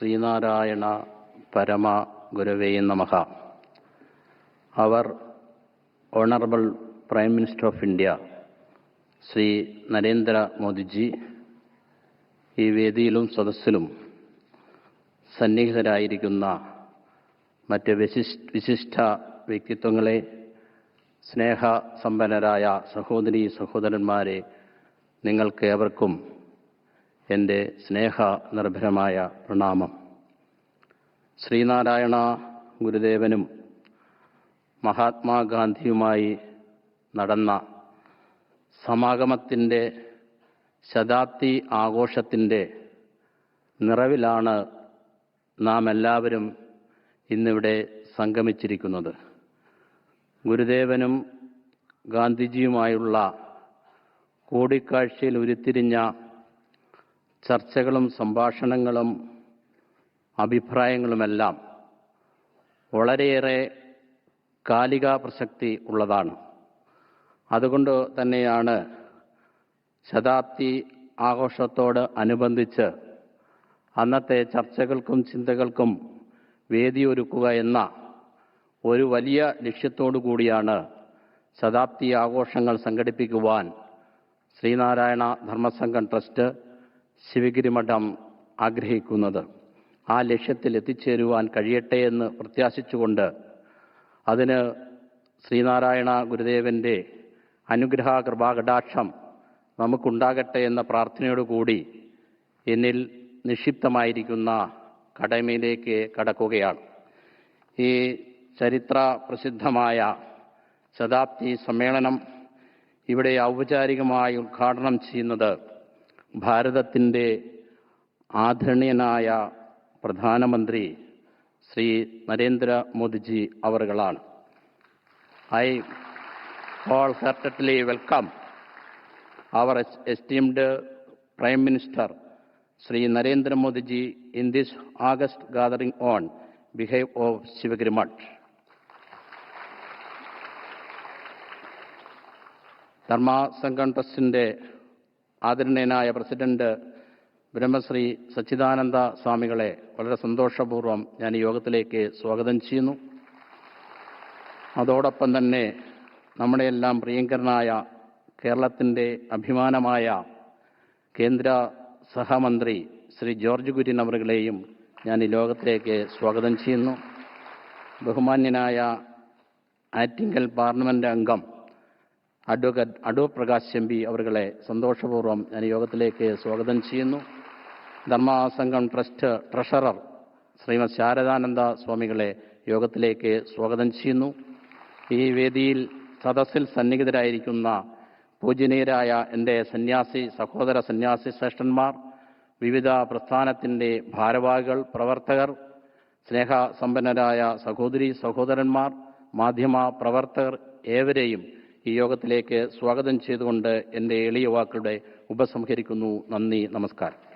ശ്രീനാരായണ പരമ ഗുരവേ നമഹ our honourable prime minister of India Shri Narendra Modiji ഈ വേദിയിലും സദസ്സിലും സന്നിഹിതരായിരിക്കുന്ന മറ്റ് വിശിഷ് വിശിഷ്ട വ്യക്തിത്വങ്ങളെ സ്നേഹസമ്പന്നരായ സഹോദരി സഹോദരന്മാരെ നിങ്ങൾക്ക് ഏവർക്കും എന്റെ സ്നേഹ നിർഭരമായ പ്രണാമം. ശ്രീനാരായണ ഗുരുദേവനും മഹാത്മാഗാന്ധിയുമായി നടന്ന സമാഗമത്തിന്റെ ശതാബ്ദി ആഘോഷത്തിന്റെ നിറവിലാണ് നാം എല്ലാവരും ഇന്നിവിടെ സംഗമിച്ചിരിക്കുന്നത്. ഗുരുദേവനും ഗാന്ധിജിയുമായുള്ള കൂടിക്കാഴ്ചയിൽ ഉരുത്തിരിഞ്ഞ ചർച്ചകളും സംഭാഷണങ്ങളും അഭിപ്രായങ്ങളുമെല്ലാം വളരെയേറെ കാലിക പ്രസക്തി ഉള്ളതാണ്. അതുകൊണ്ട് തന്നെയാണ് ശതാബ്ദി ആഘോഷത്തോട് അനുബന്ധിച്ച് അന്നത്തെ ചർച്ചകൾക്കും ചിന്തകൾക്കും വേദിയൊരുക്കുക എന്ന ഒരു വലിയ ലക്ഷ്യത്തോടു കൂടിയാണ് ശതാബ്ദി ആഘോഷങ്ങൾ സംഘടിപ്പിക്കുവാൻ ശ്രീനാരായണ ധർമ്മസംഘം ട്രസ്റ്റ് ശിവഗിരി മഠം ആഗ്രഹിക്കുന്നത്. ആ ലക്ഷ്യത്തിൽ എത്തിച്ചേരുവാൻ കഴിയട്ടെ എന്ന് പ്രത്യാശിച്ചുകൊണ്ട് അതിന് ശ്രീനാരായണ ഗുരുദേവന്റെ അനുഗ്രഹ കൃപാകടാക്ഷം നമുക്കുണ്ടാകട്ടെ എന്ന പ്രാർത്ഥനയോടുകൂടി എന്നിൽ നിക്ഷിപ്തമായിരിക്കുന്ന കടമയിലേക്ക് കടക്കുകയാണ്. ഈ ചരിത്ര പ്രസിദ്ധമായ ശതാബ്ദി സമ്മേളനം ഇവിടെ ഔപചാരികമായി ഉദ്ഘാടനം ചെയ്യുന്നത് ഭാരതത്തിന്റെ ആദരണീയനായ പ്രധാനമന്ത്രി ശ്രീ നരേന്ദ്ര മോദിജി അവളാണ് I whole heartedly welcome our esteemed prime minister Shri Narendra Modiji in this august gathering on behalf of Sivagiri Math Dharmasangham ട്രസ്റ്റിന്റെ ആദരണീയനായ പ്രസിഡന്റ് ബ്രഹ്മശ്രീ സച്ചിദാനന്ദ സ്വാമികളെ വളരെ സന്തോഷപൂർവം ഞാൻ ഈ യോഗത്തിലേക്ക് സ്വാഗതം ചെയ്യുന്നു. അതോടൊപ്പം തന്നെ നമ്മുടെയെല്ലാം പ്രിയങ്കരനായ കേരളത്തിന്റെ അഭിമാനമായ കേന്ദ്ര സഹമന്ത്രി ശ്രീ ജോർജ് കുര്യൻ അവറുകളെയും ഞാൻ ഈ ലോകത്തിലേക്ക് സ്വാഗതം ചെയ്യുന്നു. ബഹുമാന്യനായ ആറ്റിങ്കൽ പാർലമെന്റ് അംഗം advocate Adoor Prakash M P അവരുകളെ സന്തോഷപൂർവം ഞാൻ യോഗത്തിലേക്ക് സ്വാഗതം ചെയ്യുന്നു. ധർമ്മസംഘം ട്രസ്റ്റ് ട്രഷറർ ശ്രീമത് ശാരദാനന്ദ സ്വാമികളെ യോഗത്തിലേക്ക് സ്വാഗതം ചെയ്യുന്നു. ഈ വേദിയിൽ സദസ്സിൽ സന്നിഹിതരായിരിക്കുന്ന പൂജനീയരായ എന്റെ സന്യാസി സഹോദര സന്യാസി ശ്രേഷ്ഠന്മാർ വിവിധ പ്രസ്ഥാനത്തിന്റെ ഭാരവാഹികൾ പ്രവർത്തകർ സ്നേഹസമ്പന്നരായ സഹോദരി സഹോദരന്മാർ മാധ്യമ പ്രവർത്തകർ ഏവരെയും ഈ യോഗത്തിലേക്ക് സ്വാഗതം ചെയ്തുകൊണ്ട് എന്റെ എളിയ വാക്കുകളുടെ ഉപസംഹരിക്കുന്നു. നന്ദി നമസ്കാരം.